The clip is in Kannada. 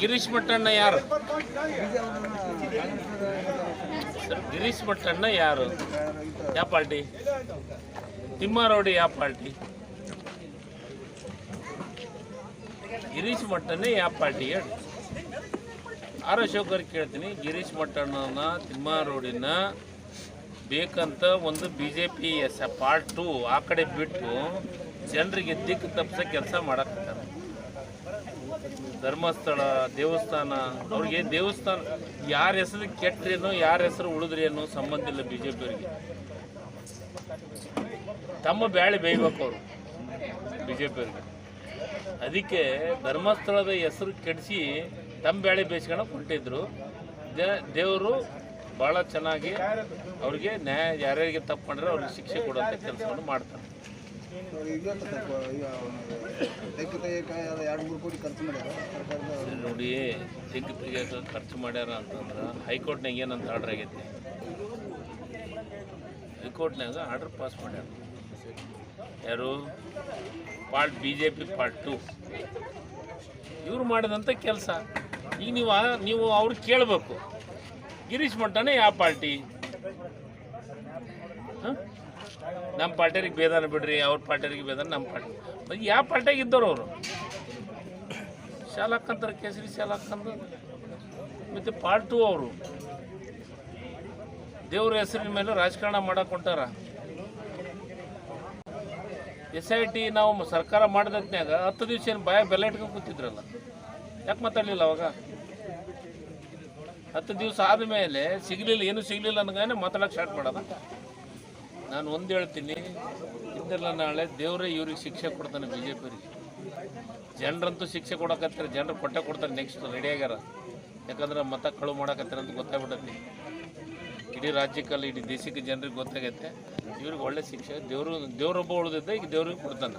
ಗಿರೀಶ್ ಮಟ್ಟಣ್ಣ ಯಾರು? ಗಿರೀಶ್ ಮಟ್ಟಣ್ಣ ಯಾರು? ಯಾವ ಪಾರ್ಟಿ? ತಿಮ್ಮಾರೌಡಿ ಯಾವ ಪಾರ್ಟಿ? ಗಿರೀಶ್ ಮಟ್ಟಣ್ಣ ಯಾವ ಪಾರ್ಟಿ ಹೇಳಿ. ಆರ್ ಅಶೋಕರ್ ಕೇಳ್ತೀನಿ. ಗಿರೀಶ್ ಮಟ್ಟಣ್ಣನ ತಿಮ್ಮಾರೋಡಿನ ಬೇಕಂತ ಒಂದು B J P S part two ಆ ಕಡೆ ಬಿಟ್ಟು ಜನರಿಗೆ ದಿಕ್ಕು ತಪ್ಪಿಸೋ ಕೆಲಸ ಮಾಡಕತ್ತಾರೆ ಧರ್ಮಸ್ಥಳ, ದೇವಸ್ಥಾನ, ಅವ್ರಿಗೆ ದೇವಸ್ಥಾನ, ಯಾರ ಹೆಸರು ಕೆಟ್ಟರೇನೋ ಯಾರ ಹೆಸರು ಉಳಿದ್ರೇನೋ ಸಂಬಂಧ ಇಲ್ಲ ಬಿ ಜೆ ಪಿಯವರಿಗೆ ತಮ್ಮ ಬ್ಯಾಳಿ ಬೇಯ್ಬೇಕು ಅವರು ಬಿ ಜೆ ಪಿಯವರಿಗೆ ಅದಕ್ಕೆ ಧರ್ಮಸ್ಥಳದ ಹೆಸರು ಕೆಡಿಸಿ ತಮ್ಮ ಬ್ಯಾಳಿ ಬೇಯಿಸ್ಕೊಂಡು ಹೊಂಟಿದ್ರು ದೇವರು ಭಾಳ ಚೆನ್ನಾಗಿ ಅವ್ರಿಗೆ ನ್ಯಾಯ, ಯಾರ್ಯಾರಿಗೆ ತಪ್ಪು ಮಾಡಿದ್ರೆ ಅವ್ರಿಗೆ ಶಿಕ್ಷೆ ಕೊಡುವಂಥ ಕೆಲಸವನ್ನು ಮಾಡ್ತಾರೆ. ನೋಡಿ ತೆಗ್ಗು ತೆಗಿಯೋಕೆ ಖರ್ಚು ಮಾಡ್ಯಾರ ಅಂತಂದ್ರೆ ಹೈಕೋರ್ಟ್ನಾಗ ಏನಂತ ಆರ್ಡರ್ ಆಗೈತಿ? ಹೈಕೋರ್ಟ್ನಾಗ ಆರ್ಡರ್ ಪಾಸ್ ಮಾಡ್ಯಾರ. ಯಾರು? Part B J P part two ಇವ್ರು ಮಾಡಿದಂಥ ಕೆಲಸ. ಈಗ ನೀವು ನೀವು ಅವ್ರು ಕೇಳಬೇಕು. ಗಿರೀಶ್ ಮಟ್ಟನೇ ಯಾವ ಪಾರ್ಟಿ ನಮ್ಮ ಪಾರ್ಟಿಯರಿಗೆ ಬೇದಾನ ಬಿಡ್ರಿ, ಅವ್ರ ಪಾರ್ಟಿಯರಿಗೆ ಬೇದಾನ ನಮ್ಮ ಪಾರ್ಟಿ. ಯಾವ ಪಾರ್ಟಿಯಾಗ ಇದ್ದವ್ರು ಅವರು? ಶಾಲಾ ಹಾಕಂತಾರೆ ಕೇಸರಿ ಶಾಲಾ ಮತ್ತು ಪಾರ್ಟ್ ಟು ಅವರು. ದೇವ್ರ ಹೆಸರಿನ ಮೇಲೆ ರಾಜಕಾರಣ ಮಾಡಕ್ಕೆ ಹೊಂಟಾರ. ಎಸ್ ಐ ಟಿ ನಾವು ಸರ್ಕಾರ ಮಾಡಿದ್ನ್ಯಾಗ ಹತ್ತು ದಿವಸ ಏನು ಬಾಯ ಬೆಲ್ಲ ಇಟ್ಕೊಂಡು ಕೂತಿದ್ರಲ್ಲ? ಯಾಕೆ ಮಾತಾಡಲಿಲ್ಲ ಅವಾಗ? ಹತ್ತು ದಿವಸ ಆದಮೇಲೆ ಸಿಗಲಿಲ್ಲ, ಏನು ಸಿಗಲಿಲ್ಲ ಅಂದಾಗ ಮಾತಾಡೋಕೆ ಸ್ಟಾರ್ಟ್ ಮಾಡೋದ. ನಾನು ಒಂದು ಹೇಳ್ತೀನಿ ಇಂದೆಲ್ಲ ನಾಳೆ ದೇವರೇ ಇವ್ರಿಗೆ ಶಿಕ್ಷೆ ಕೊಡ್ತಾನೆ ಬಿ ಜೆ ಪಿಯವರಿಗೆ ಜನರಂತೂ ಶಿಕ್ಷೆ ಕೊಡಕತ್ತಾರೆ, ಜನರು ಕೊಟ್ಟೆ ಕೊಡ್ತಾರೆ ನೆಕ್ಸ್ಟ್ ರೆಡಿ ಆಗ್ಯಾರ. ಯಾಕಂದ್ರೆ ಮತ ಕಳು ಮಾಡಕತ್ತಾರೆ ಅಂತ ಗೊತ್ತಾಗ್ಬಿಟ್ಟೈತಿ ಇಡೀ ರಾಜ್ಯಕ್ಕಲ್ಲ, ಇಡೀ ದೇಶಕ್ಕೆ ಜನರಿಗೆ ಗೊತ್ತಾಗೈತೆ, ಇವ್ರಿಗೆ ಒಳ್ಳೆ ಶಿಕ್ಷೆ, ದೇವರು, ದೇವರೊಬ್ಬ ಉಳಿದಿದ್ದೆ ಈಗ ದೇವ್ರಿಗೆ ಕೊಡ್ತಾನೆ.